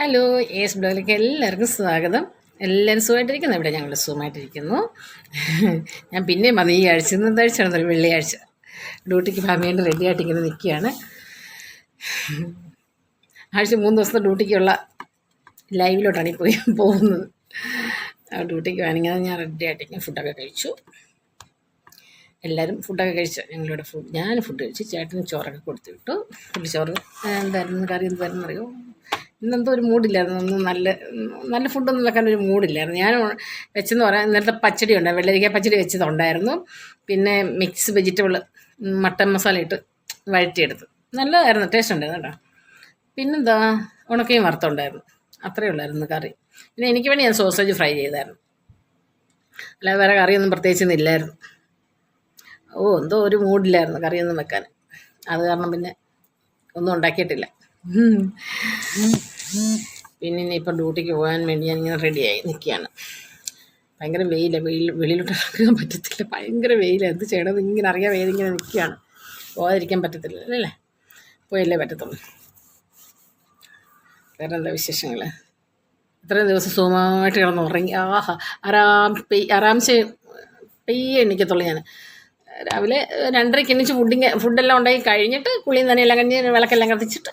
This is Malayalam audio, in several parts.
ഹലോ എസ് ബ്ലോഗിലേക്ക് എല്ലാവർക്കും സ്വാഗതം. എല്ലാവരും സുഖമായിട്ടിരിക്കുന്നു? ഇവിടെ ഞങ്ങൾ സുഖമായിട്ടിരിക്കുന്നു. ഞാൻ പിന്നെയും വന്നു ഈ ആഴ്ച ഇന്നത്തെ ആഴ്ചയാണെന്നല്ലോ വെള്ളിയാഴ്ച. ഡ്യൂട്ടിക്ക് വേണ്ടി റെഡി ആയിട്ട് ഇങ്ങനെ നിൽക്കുകയാണ്. ആഴ്ച മൂന്ന് ദിവസത്തെ ഡ്യൂട്ടിക്കുള്ള ലൈവിലോട്ടാണ് ഈ പോയി പോകുന്നത്. ആ ഡ്യൂട്ടിക്ക് വേണമെങ്കിൽ ഞാൻ റെഡി ആയിട്ട് ഫുഡൊക്കെ കഴിച്ചു. എല്ലാവരും ഫുഡൊക്കെ കഴിച്ചു ഞങ്ങളിവിടെ ഫുഡ് ഞാൻ ഫുഡ് കഴിച്ചു ചേട്ടന് ചോറൊക്കെ കൊടുത്തു വിട്ടു. ഫുഡ് ചോറ് ആ, എന്തായിരുന്നു? കറി എന്തായിരുന്നു അറിയോ ഇന്നെന്തോ ഒരു മൂഡില്ലായിരുന്നു. ഒന്നും നല്ല നല്ല ഫുഡൊന്നും വെക്കാൻ ഒരു മൂഡില്ലായിരുന്നു. ഞാൻ വെച്ചെന്ന് പറയാൻ ഇന്നലത്തെ പച്ചടി ഉണ്ട് വെള്ളരിക്ക പച്ചടി വെച്ചതുണ്ടായിരുന്നു. പിന്നെ മിക്സ് വെജിറ്റബിൾ മട്ടൻ മസാല ഇട്ട് വഴറ്റിയെടുത്ത്. നല്ലതായിരുന്നു. ടേസ്റ്റ് ഉണ്ടായിരുന്നു കേട്ടോ. പിന്നെന്താ? ഉണക്കയും വറുത്തുണ്ടായിരുന്നു. അത്രയേ ഉള്ളായിരുന്നു കറി. പിന്നെ എനിക്ക് വേണ്ടി ഞാൻ സോസേജ് ഫ്രൈ ചെയ്തായിരുന്നു. അല്ലാതെ വേറെ കറിയൊന്നും പ്രത്യേകിച്ചൊന്നും ഇല്ലായിരുന്നു. ഓ എന്തോ ഒരു മൂഡില്ലായിരുന്നു കറിയൊന്നും വെക്കാൻ. അത് കാരണം പിന്നെ ഒന്നും ഉണ്ടാക്കിയിട്ടില്ല. പിന്നെ ഇനിയിപ്പം ഡ്യൂട്ടിക്ക് പോകാൻ വേണ്ടി ഞാനിങ്ങനെ റെഡിയായി നിൽക്കുകയാണ്. ഭയങ്കര വെയിലാണ് വെയിൽ വെളിയിലോട്ട് ഇറങ്ങാൻ പറ്റത്തില്ല. ഭയങ്കര വെയിലാണ് എന്ത് ചെയ്യണമെന്ന് ഇങ്ങനെ അറിയാൻ വേദി ഇങ്ങനെ നിൽക്കുകയാണ്. പോകാതിരിക്കാൻ പറ്റത്തില്ല. അല്ലേ? പോയല്ലേ പറ്റത്തുള്ളൂ. വേറെ എന്താ വിശേഷങ്ങൾ ഇത്രയും ദിവസം സുഖമായിട്ട് കിടന്ന് ഉറങ്ങി ആഹാ. ആറാം പെയ് ആറാംശ പെയ്യ എണ്ണിക്കത്തുള്ളൂ ഞാൻ രാവിലെ രണ്ടരയ്ക്ക് എണ്ണിച്ച് ഫുഡിങ് ഫുഡെല്ലാം ഉണ്ടാക്കി കഴിഞ്ഞിട്ട് കുളിയും തന്നെയെല്ലാം കഴിഞ്ഞ് വിളക്കെല്ലാം കത്തിച്ചിട്ട്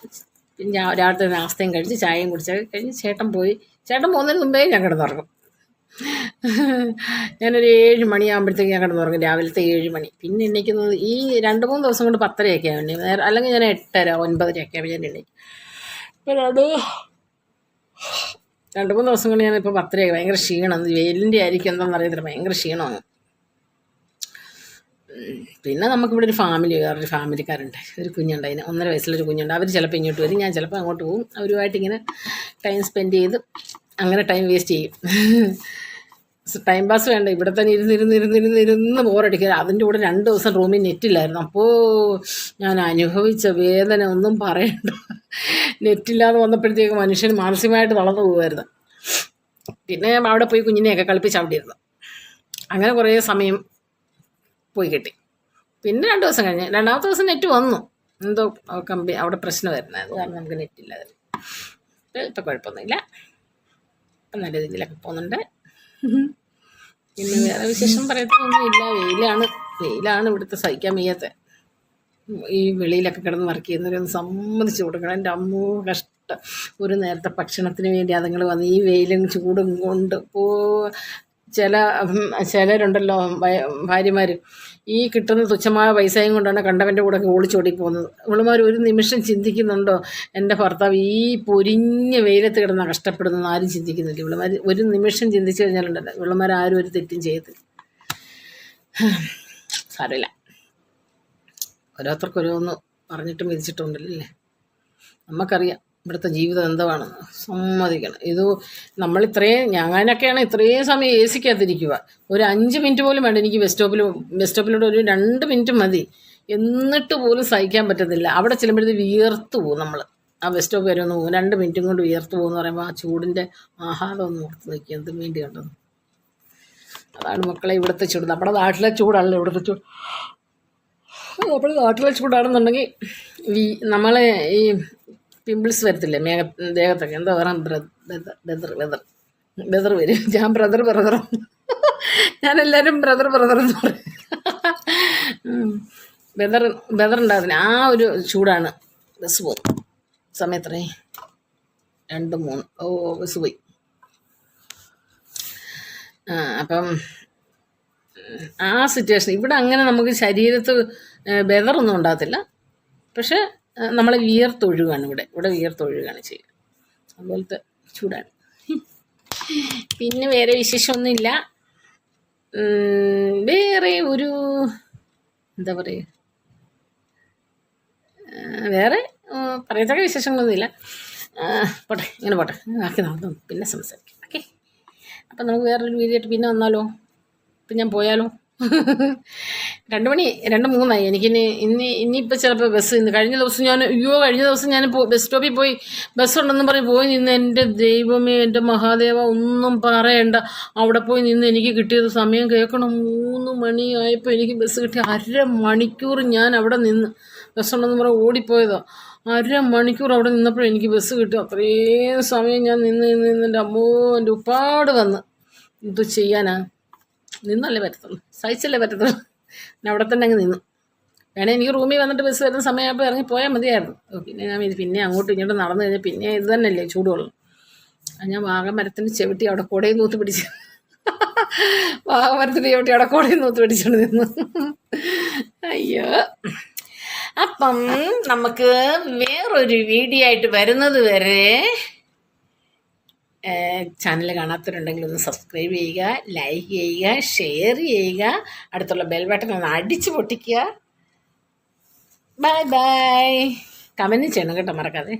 പിന്നെ രാവിലത്തെ നാസ്തയും കഴിച്ച് ചായയും കുടിച്ച കഴിഞ്ഞ് ചേട്ടൻ പോയി. ചേട്ടൻ പോകുന്നതിന് മുമ്പേ ഞാൻ കിടന്നുറങ്ങും. ഞാനൊരു ഏഴ് മണിയാകുമ്പോഴത്തേക്ക് ഞാൻ കിടന്നുറങ്ങും. രാവിലത്തെ ഏഴ് മണി. പിന്നെ എണീക്കുന്നത് ഈ രണ്ട് മൂന്ന് ദിവസം കൊണ്ട് പത്തരയൊക്കെ ആണ് നേരെ അല്ലെങ്കിൽ ഞാൻ എട്ടര ഒൻപതരയൊക്കെയാണ് ഞാൻ എണീക്കും. ഇപ്പോൾ രണ്ട് രണ്ട് മൂന്ന് ദിവസം കൊണ്ട് ഞാനിപ്പോൾ പത്തരയായി. ഭയങ്കര ക്ഷീണം. വെയിലിന്റെ ആയിരിക്കും എന്താണെന്ന് അറിയത്തില്ല. ഭയങ്കര ക്ഷീണമാണ്. പിന്നെ നമുക്കിവിടെ ഒരു ഫാമിലി വേറൊരു ഫാമിലിക്കാരുണ്ട് ഒരു കുഞ്ഞുണ്ട് അതിന് ഒന്നര വയസ്സിലൊരു കുഞ്ഞുണ്ട്. അവർ ചിലപ്പോൾ ഇങ്ങോട്ട് വരും. ഞാൻ ചിലപ്പോൾ അങ്ങോട്ട് പോകും. അവരുമായിട്ട് ഇങ്ങനെ ടൈം സ്പെൻഡ് ചെയ്ത് അങ്ങനെ ടൈം വേസ്റ്റ് ചെയ്യും. ടൈം പാസ് വേണ്ട. ഇവിടെ തന്നെ ഇരുന്ന് ഇരുന്ന് ഇരുന്ന് ഇരുന്ന് ഇരുന്ന് ബോറടിക്കുക അതിന്റെ കൂടെ രണ്ട് ദിവസം റൂമിൽ നെറ്റില്ലായിരുന്നു. അപ്പോൾ ഞാൻ അനുഭവിച്ച വേദന ഒന്നും പറയണ്ട. നെറ്റില്ലാതെ വന്നപ്പോഴത്തേക്ക് മനുഷ്യൻ മാനസികമായിട്ട് തളർന്നു പോകുമായിരുന്നു. പിന്നെ അവിടെ പോയി കുഞ്ഞിനെയൊക്കെ കളിപ്പിച്ച് അവിടെ ഇരുന്നു. അങ്ങനെ കുറേ സമയം പോയി കിട്ടി. പിന്നെ രണ്ട് ദിവസം കഴിഞ്ഞ് രണ്ടാമത്തെ ദിവസം നെറ്റ് വന്നു. എന്തോ കമ്പി അവിടെ പ്രശ്നമായിരുന്നു അത് കാരണം നമുക്ക് നെറ്റ് ഇല്ലാതെ. ഇപ്പം കുഴപ്പമൊന്നുമില്ല. ഇപ്പം നല്ല രീതിയിലൊക്കെ പോകുന്നുണ്ട്. പിന്നെ വേറെ വിശേഷം പറയത്തൊന്നുമില്ല വെയിലാണ്. വെയിലാണ് ഇവിടുത്തെ സഹിക്കാൻ വയ്യാത്ത. ഈ വെളിയിലൊക്കെ കിടന്ന് വർക്ക് ചെയ്യുന്നവരൊന്ന് സമ്മതിച്ചു കൊടുക്കണം. എന്റെ അമ്മോ കഷ്ടം. ഒരു നേരത്തെ ഭക്ഷണത്തിന് വേണ്ടി അതുങ്ങൾ വന്ന് ഈ വെയിലും ചൂടും കൊണ്ട് പോ ചില ചിലരുണ്ടല്ലോ ഭാര്യമാർ ഈ കിട്ടുന്ന തുച്ഛമായ പൈസയും കൊണ്ടാണ് കണ്ടവന്റെ കൂടെ ഓളിച്ചോടി പോകുന്നത്. ഇവളുമാർ ഒരു നിമിഷം ചിന്തിക്കുന്നുണ്ടോ? എന്റെ ഭർത്താവ് ഈ പൊരിഞ്ഞ വെയിലത്ത് കിടന്ന കഷ്ടപ്പെടുന്ന ആരും ചിന്തിക്കുന്നില്ല. ഇവളുമാർ ഒരു നിമിഷം ചിന്തിച്ചു കഴിഞ്ഞാലുണ്ടല്ലോ ഇവളുമാർ ആരും ഒരു തെറ്റും ചെയ്യത്തില്ല. സാരമില്ല. ഓരോരുത്തർക്ക് ഓരോന്ന് പറഞ്ഞിട്ടും വിധിച്ചിട്ടുണ്ടല്ലോ നമുക്കറിയാം. ഇവിടുത്തെ ജീവിതം എന്താണ്? സമ്മതിക്കണം. ഇത് നമ്മൾ ഇത്രയും ഞാനൊക്കെയാണ് ഇത്രയും സമയം എ സിക്കകത്തിരിക്കുക ഒരു അഞ്ച് മിനിറ്റ് പോലും വേണ്ട. എനിക്ക് ബസ് സ്റ്റോപ്പിൽ ബസ് സ്റ്റോപ്പിലൂടെ ഒരു രണ്ട് മിനിറ്റ് മതി. എന്നിട്ട് പോലും സഹിക്കാൻ പറ്റത്തില്ല. അവിടെ ചെല്ലുമ്പോഴത്തേക്ക് വിയർത്ത് പോകും നമ്മൾ ആ ബസ് സ്റ്റോപ്പ് വരെ ഒന്ന് പോകും. രണ്ട് മിനിറ്റും കൊണ്ട് വിയർത്ത് പോകുമെന്ന് പറയുമ്പോൾ ആ ചൂടിന്റെ ആഹാരം ഒന്ന് ഓർത്ത് നിൽക്കുക എന്തും വേണ്ടി കണ്ടത്. അതാണ് മക്കളെ ഇവിടുത്തെ ചൂട്. നമ്മുടെ നാട്ടിലെ ചൂടാണല്ലോ ഇവിടുത്തെ ചൂട്. നമ്മുടെ നാട്ടിലെ ചൂടാണെന്നുണ്ടെങ്കിൽ ഈ നമ്മളെ ഈ പിമ്പിൾസ് വരത്തില്ലേ? മേഘ ദേഹത്തൊക്കെ. എന്താ പറയാം ബ്രദർ ബ്രദർ. ബ്രദർ വരും. ഞാൻ ബ്രദർ ബ്രദർ. ഞാൻ എല്ലാവരും ബ്രദർ ബ്രദർ എന്ന് പറയും. ബ്രദർ ബ്രദർ ഉണ്ടാകുന്ന ആ ഒരു ചൂടാണ്. ബസ് പോകും സമയത്രേ. രണ്ട് മൂന്ന്. ഓ ബസ് പോയി. അപ്പം ആ സിറ്റുവേഷൻ ഇവിടെ അങ്ങനെ നമുക്ക് ശരീരത്ത് ബെദറൊന്നും ഉണ്ടാകത്തില്ല. പക്ഷേ നമ്മൾ വിയർത്തൊഴുകാണ് ഇവിടെ. ഇവിടെ വിയർത്തൊഴുകാണ് ചെയ്യുക അതുപോലത്തെ ചൂടാണ്. പിന്നെ വേറെ വിശേഷമൊന്നുമില്ല. വേറെ ഒരു എന്താ പറയുക? വേറെ പറയത്തക്ക വിശേഷങ്ങളൊന്നുമില്ല. പോട്ടെ ഇങ്ങനെ പോട്ടെ. ബാക്കി നടന്നു പിന്നെ സംസാരിക്കാം. ഓക്കെ? അപ്പം നമുക്ക് വേറൊരു വീഡിയോ ആയിട്ട് പിന്നെ വന്നാലോ? ഇപ്പം ഞാൻ പോയാലോ? രണ്ട് മണി രണ്ട് മൂന്നായി. എനിക്കിനി ഇനി ഇനിയിപ്പോൾ ചിലപ്പോൾ ബസ് ഇന്ന് കഴിഞ്ഞ ദിവസം ഞാൻ അയ്യോ കഴിഞ്ഞ ദിവസം ഞാൻ ബസ് സ്റ്റോപ്പിൽ പോയി ബസ് ഉണ്ടെന്ന് പറഞ്ഞ് പോയി നിന്ന് എന്റെ ദൈവമേ എന്റെ മഹാദേവ ഒന്നും പറയണ്ട. അവിടെ പോയി നിന്ന് എനിക്ക് കിട്ടിയത് സമയം കേൾക്കണം. മൂന്ന് മണിയായപ്പോൾ എനിക്ക് ബസ് കിട്ടി. അര മണിക്കൂർ ഞാൻ അവിടെ നിന്ന് ബസ് ഉണ്ടെന്ന് പറഞ്ഞ് ഓടിപ്പോയതാ. അര മണിക്കൂർ അവിടെ നിന്നപ്പോഴും എനിക്ക് ബസ് കിട്ടും. അത്രയും സമയം ഞാൻ നിന്ന് നിന്ന് എന്റെ അമ്മോ എന്റെ ഉപ്പാട് വന്ന്. ഇത് ചെയ്യാനാ? നിന്നല്ലേ പറ്റത്തുള്ളൂ. സഹിച്ചല്ലേ പറ്റത്തുള്ളൂ. ഞാൻ അവിടെ തന്നെ അങ്ങ് നിന്നു. വേണേ എനിക്ക് റൂമിൽ വന്നിട്ട് ബസ് വരുന്ന സമയമായപ്പോൾ ഇറങ്ങി പോയാൽ മതിയായിരുന്നു. പിന്നെ ഞാൻ പിന്നെ അങ്ങോട്ടും ഇങ്ങോട്ടും നടന്നു കഴിഞ്ഞാൽ പിന്നെ ഇത് തന്നെയല്ലേ ചൂടുവെള്ളം അത് ഞാൻ വാഗമരത്തിന് ചെവിട്ടി അവിടെ കൂടെയും നൂത്ത് പിടിച്ചു വാഗമരത്തിന് ചെവിട്ടി അവിടെ കൂടെയും നൂത്ത് പിടിച്ചോണ്ട് നിന്നു. അയ്യോ. അപ്പം നമുക്ക് വേറൊരു വീഡിയോ ആയിട്ട് വരുന്നത് വരെ ചാനൽ കാണാത്തവരുണ്ടെങ്കിൽ ഒന്ന് സബ്സ്ക്രൈബ് ചെയ്യുക ലൈക്ക് ചെയ്യുക ഷെയർ ചെയ്യുക. അടുത്തുള്ള ബെൽ ബട്ടൺ ഒന്ന് അടിച്ച് പൊട്ടിക്കുക. ബൈ ബൈ കമന്റ് ചെയ്യണം കേട്ടോ മറക്കാതെ.